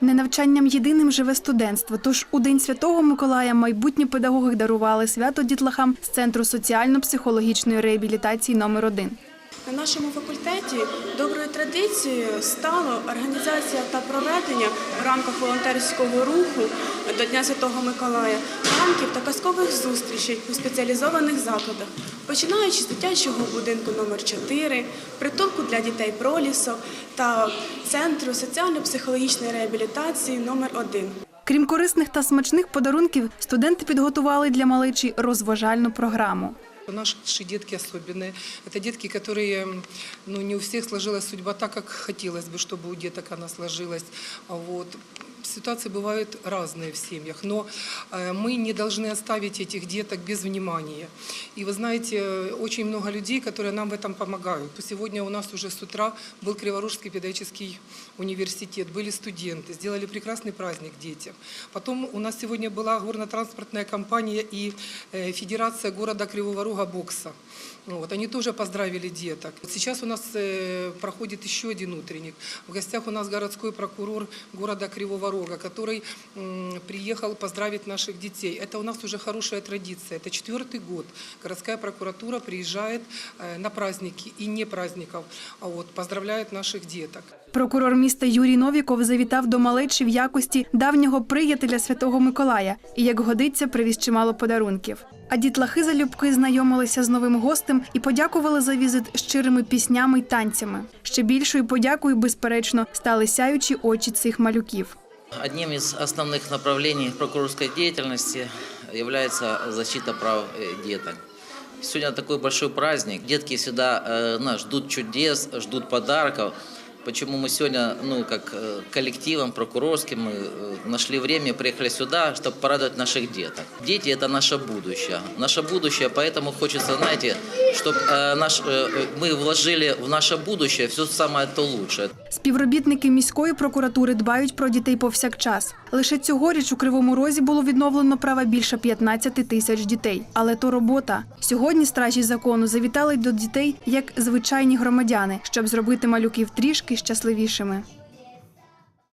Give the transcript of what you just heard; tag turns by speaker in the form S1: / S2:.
S1: Не навчанням єдиним живе студентство. Тож у День Святого Миколая майбутні педагоги дарували свято дітлахам з центру соціально-психологічної реабілітації номер 1
S2: На нашому факультеті доброю традицією стало організація та проведення в рамках волонтерського руху до Дня Святого Миколая ранків та казкових зустрічей у спеціалізованих закладах, починаючи з дитячого будинку номер 4 притулку для дітей пролісок та центру соціально-психологічної реабілітації номер 1
S1: Крім корисних та смачних подарунків, студенти підготували для малечі розважальну програму.
S3: Наши детки особенные. Это детки, которые, м, ну, не у всех сложилась судьба так, как хотелось бы, чтобы у деток она сложилась. А Вот. Ситуации бывают разные в семьях, но э, мы не должны оставить этих деток без внимания. И вы знаете, очень много людей, которые нам в этом помогают. Сегодня у нас уже с утра был Криворужский педагогический университет, были студенты, сделали прекрасный праздник детям. Потом у нас сегодня была горно-транспортная компания и э, Федерация города Кривого Рога бокса. Вот, они тоже поздравили деток. Сейчас у нас э, проходит еще один утренник. В гостях у нас городской прокурор города Кривого Рога, который м, приехал поздравить наших детей. Это у нас уже хорошая традиция. Это четвертый год. Городская прокуратура приезжает э, на праздники и не праздников, а вот, поздравляет наших деток.
S1: Прокурор міста Юрій Новіков завітав до малечі в якості давнього приятеля Святого Миколая і, як годиться, привіз чимало подарунків. А дітлахи залюбки знайомилися з новим гостем і подякували за візит щирими піснями й танцями. Ще більшою подякою, безперечно, стали сяючі очі цих малюків.
S4: Одним из основных направлений прокурорской деятельности является защита прав э, деток. Сегодня такой большой праздник. Детки всегда э, ну, ждут чудес, ждут подарков. Почему мы сегодня, ну, как э, коллективом прокурорским, мы э, нашли время и приехали сюда, чтобы порадовать наших деток. Дети – это наше будущее. Наше будущее, поэтому хочется, знаете, чтобы наш, э, э, мы вложили в наше будущее все самое то лучшее.
S1: Співробітники міської прокуратури дбають про дітей повсякчас. Лише цьогоріч у Кривому Розі було відновлено права більше 15 тисяч дітей. Але то робота. Сьогодні стражі закону завітали до дітей як звичайні громадяни, щоб зробити малюків трішки щасливішими.